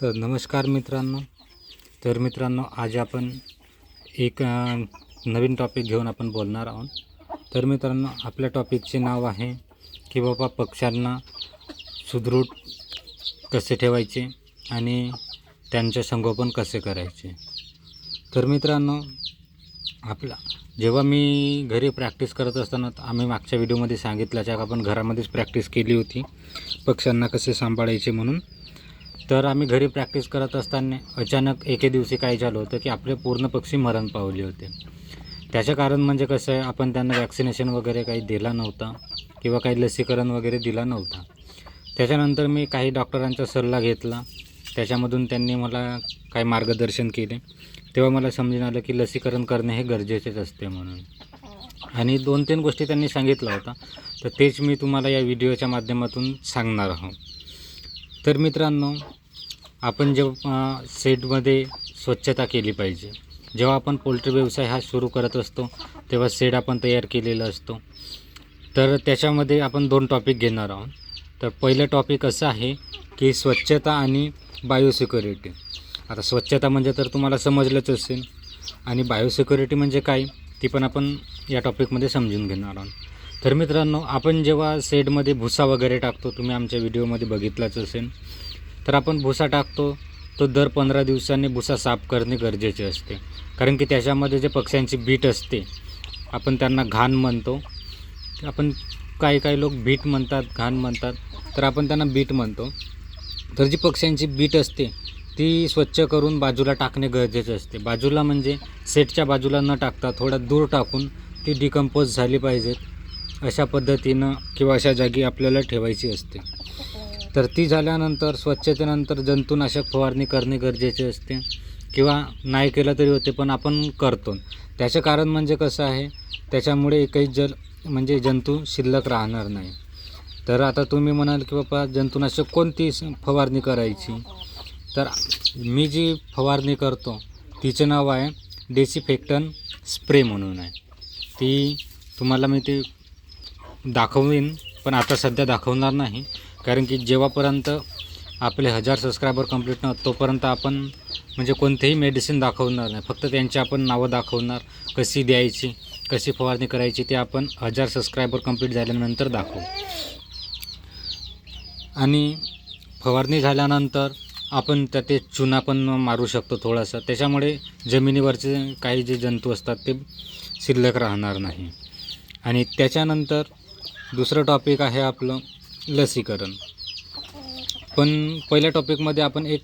तर नमस्कार मित्रांनो. तर मित्रांनो आज आपण एक नवीन टॉपिक घेऊन आपण बोलणार आहोत. तर मित्रांनो आपल्या टॉपिकचे नाव आहे की बाबा पक्ष्यांना सुदृढ कसे ठेवायचे आणि त्यांचे संगोपन कसे करायचे. तर मित्रांनो आपला जेव्हा मी घरी प्रॅक्टिस करत असताना आम्ही मागच्या व्हिडिओमध्ये सांगितल्याच्या आपण घरामध्येच प्रॅक्टिस केली होती पक्ष्यांना कसे सांभाळायचे म्हणून. तर आम्ही घरी प्रॅक्टिस करत असताना अचानक एके दिवशी काय झालं होतं की आपले पूर्ण पक्षी मरण पावले होते. त्याचं कारण म्हणजे कसं आहे आपण त्यांना वॅक्सिनेशन वगैरे काही दिला नव्हता किंवा काही लसीकरण वगैरे दिला नव्हता. त्याच्यानंतर मी काही डॉक्टरांचा सल्ला घेतला. त्याच्यामधून त्यांनी मला काही मार्गदर्शन केले. तेव्हा मला समजून आलं की लसीकरण करणे हे गरजेचेच असते म्हणून. आणि दोन तीन गोष्टी त्यांनी सांगितलं होता तर तेच मी तुम्हाला या व्हिडिओच्या माध्यमातून सांगणार आहोत तर मित्रांनो आपण जेव्हा सेटमध्ये स्वच्छता केली पाहिजे. जेव्हा आपण पोल्ट्री व्यवसाय हा सुरू करत असतो तेव्हा सेड आपण तयार केलेला असतो. तर त्याच्यामध्ये आपण दोन टॉपिक घेणार आहोत. तर पहिलं टॉपिक असं आहे की स्वच्छता आणि बायोसिक्युरिटी आता स्वच्छता म्हणजे तर तुम्हाला समजलंच असेल. आणि बायोसिक्युरिटी म्हणजे काय ती पण आपण या टॉपिकमध्ये समजून घेणार आहोत. तर मित्रांनो आपण जेव्हा सेडमध्ये भुसा वगैरे टाकतो तुम्ही आमच्या व्हिडिओमध्ये बघितलाच असेल. तर आपण भुसा टाकतो तो दर पंधरा दिवसांनी भुसा साफ करणे गरजेचे असते. कारण की त्याच्यामध्ये जे पक्ष्यांची बीट असते आपण त्यांना घाण म्हणतो. आपण काही काही लोक बीट म्हणतात घाण म्हणतात तर आपण त्यांना बीट म्हणतो. तर जी पक्ष्यांची बीट असते ती स्वच्छ करून बाजूला टाकणे गरजेचे असते. बाजूला म्हणजे सेटच्या बाजूला न टाकता थोडा दूर टाकून ती डिकम्पोज झाली पाहिजेत. अशा पद्धतीनं किंवा अशा जागी आपल्याला ठेवायची असते. तर ती झाल्यानंतर स्वच्छतेनंतर जंतुनाशक फवारणी करणे गरजेचे असते. किंवा नाही केलं तरी होते पण आपण करतो. त्याचं कारण म्हणजे कसं आहे त्याच्यामुळे एकही जल म्हणजे जंतू शिल्लक राहणार नाही. तर आता तुम्ही म्हणाल की बाबा जंतुनाशक कोणती स- फवारणी करायची? तर मी जी फवारणी करतो तिचं नाव आहे डेसिफेक्टन स्प्रे म्हणून आहे. ती तुम्हाला मी ते दाखवीन पण आता सध्या दाखवणार नाही. कारण की जेव्हापर्यंत आपले हजार सबस्क्रायबर कंप्लीट न तोपर्यंत आपण म्हणजे कोणतेही मेडिसिन दाखवणार नाही. फक्त त्यांची आपण नावं दाखवणार कशी द्यायची कशी फवारणी करायची ते आपण हजार सबस्क्रायबर कंप्लीट झाल्यानंतर दाखवू. आणि फवारणी झाल्यानंतर आपण त्या ते चुना पण मारू शकतो थोडासा. त्याच्यामुळे जमिनीवरचे काही जे जंतू असतात ते शिल्लक राहणार नाही. आणि त्याच्यानंतर दुसरं टॉपिक आहे आपलं लसीकरण. पण पहिल्या टॉपिकमध्ये आपण एक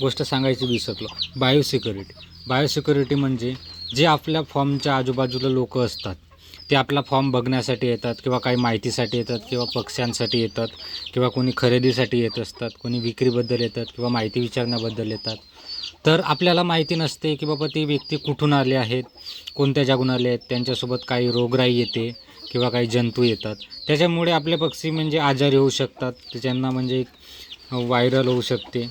गोष्ट सांगायची विसरलो. बायोसिक्युरिटी बायोसिक्युरिटी म्हणजे जे आपल्या फॉर्मच्या आजूबाजूला लोक असतात. ते आपला फॉर्म बघण्यासाठी येतात किंवा काही माहितीसाठी येतात किंवा पक्ष्यांसाठी येतात किंवा कोणी खरेदीसाठी येत असतात कोणी विक्रीबद्दल येतात किंवा माहिती विचारण्याबद्दल येतात. तर आपल्याला माहिती नसते की बाबा ती व्यक्ती कुठून आले आहेत कोणत्या जागून आले आहेत त्यांच्यासोबत काही रोगराई येते किंवा काही जंतू येतात. त्याच्यामुळे आपले पक्षी म्हणजे आजारी होऊ शकतात. त्यांना म्हणजे व्हायरल होऊ शकते.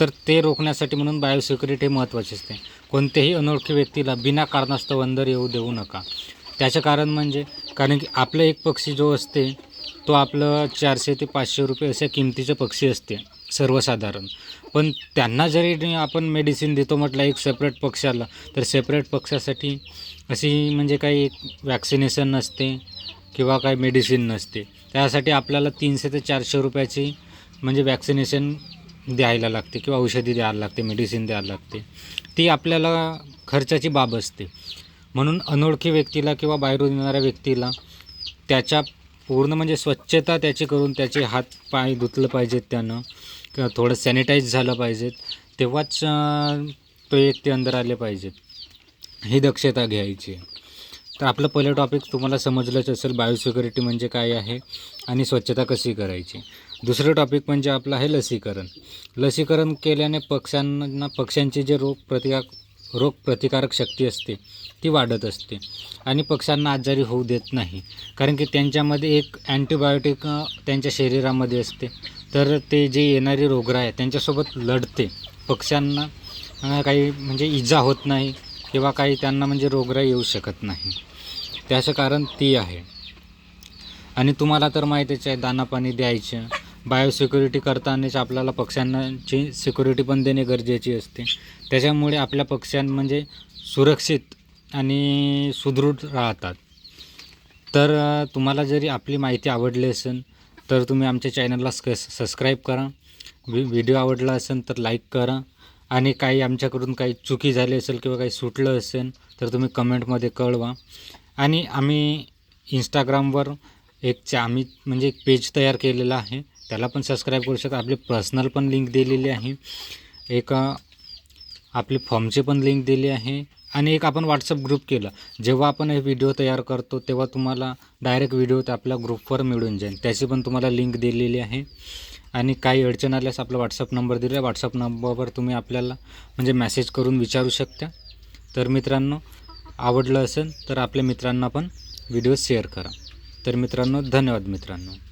तर ते रोखण्यासाठी म्हणून बायोसिक्युरिटी महत्त्वाची असते. कोणत्याही अनोळखी व्यक्तीला बिना कारणास्तव अंदर येऊ देऊ नका. त्याचं कारण म्हणजे कारण की आपलं एक पक्षी जो असते तो आपलं चारशे ते पाचशे रुपये अशा किमतीचं पक्षी असते सर्वसाधारण. पण त्यांना जरी आपण मेडिसिन देतो म्हटलं एक सेपरेट पक्षाला तर सेपरेट पक्षासाठी अशी म्हणजे काही एक वॅक्सिनेशन नसते किंवा काही मेडिसिन नसते. त्यासाठी आपल्याला तीनशे ते चारशे रुपयाची म्हणजे वॅक्सिनेशन द्यायला लागते किंवा औषधी द्यायला लागते मेडिसिन द्यायला लागते. ती आपल्याला खर्चाची बाब असते. म्हणून अनोळखी व्यक्तीला किंवा बाहेरून येणाऱ्या व्यक्तीला त्याच्या पूर्ण म्हणजे स्वच्छता त्याची करून त्याचे हात पाय धुतलं पाहिजेत त्यानं किंवा थोडं सॅनिटाईज झालं पाहिजेत तेव्हाच तो एक ते अंदर आले पाहिजेत. ही दक्षता घ्यायची. तर आपलं पहिलं टॉपिक तुम्हाला समजलंच असेल बायोसिक्युरिटी म्हणजे काय आहे आणि स्वच्छता कशी करायची. दुसरं टॉपिक म्हणजे आपलं आहे लसीकरण. लसीकरण केल्याने पक्ष्यांना पक्ष्यांचे जे रोग प्रतिकार रोग प्रतिकारक शक्ती असते ती वाढत असते. आणि पक्ष्यांना आजारी होऊ देत नाही. कारण की त्यांच्यामध्ये एक अँटीबायोटिक त्यांच्या शरीरामध्ये असते. तर ते जे येणारी रोगराई आहे त्यांच्यासोबत लढते. पक्ष्यांना काही म्हणजे इजा होत नाही किंवा काही त्यांना म्हणजे रोगराई येऊ शकत नाही. त्याचं कारण ती आहे. आणि तुम्हाला तर माहितीच आहे दाना पाणी द्यायचं बायोसिक्युरिटी करतानाच आपल्याला पक्ष्यांची सिक्युरिटी पण देणे गरजेची असते. त्याच्यामुळे आपल्या पक्ष्यां म्हणजे सुरक्षित आणि सुदृढ राहतात. तर तुम्हाला जरी आपली माहिती आवडली असेल तर तुम्ही आमच्या चॅनलला स्क सबस्क्राईब करा. व्हि व्हिडिओ आवडला असेल तर लाईक करा. आणि काही आमच्याकडून काही चुकी झाली असेल किंवा काही सुटलं असेल तर तुम्ही कमेंटमध्ये कळवा. आणि आम्ही इंस्टाग्रामवर एक चा आम्ही म्हणजे एक पेज तयार केलेला आहे. त्याला पण सबस्क्राईब करू शकता. आपली पर्सनल पण लिंक दिलेली आहे. एक आपले फॉर्मचे फॉर्मची पण लिंक दिली आहे. आणि एक आपण व्हॉट्सअप ग्रुप केला. जेव्हा आपण हे व्हिडिओ तयार करतो तेव्हा तुम्हाला डायरेक्ट व्हिडिओ ते आपल्या ग्रुपवर मिळून जाईल. त्याची पण तुम्हाला लिंक दिलेली आहे. आणि काही अडचण आल्यास आपला व्हॉट्सअप नंबर दिला आहे. व्हॉट्सअप नंबरवर तुम्ही आपल्याला म्हणजे मेसेज करून विचारू शकता. तर मित्रांनो आवडलं असेल तर आपल्या मित्रांना पण व्हिडिओ शेअर करा. तर मित्रांनो धन्यवाद मित्रांनो.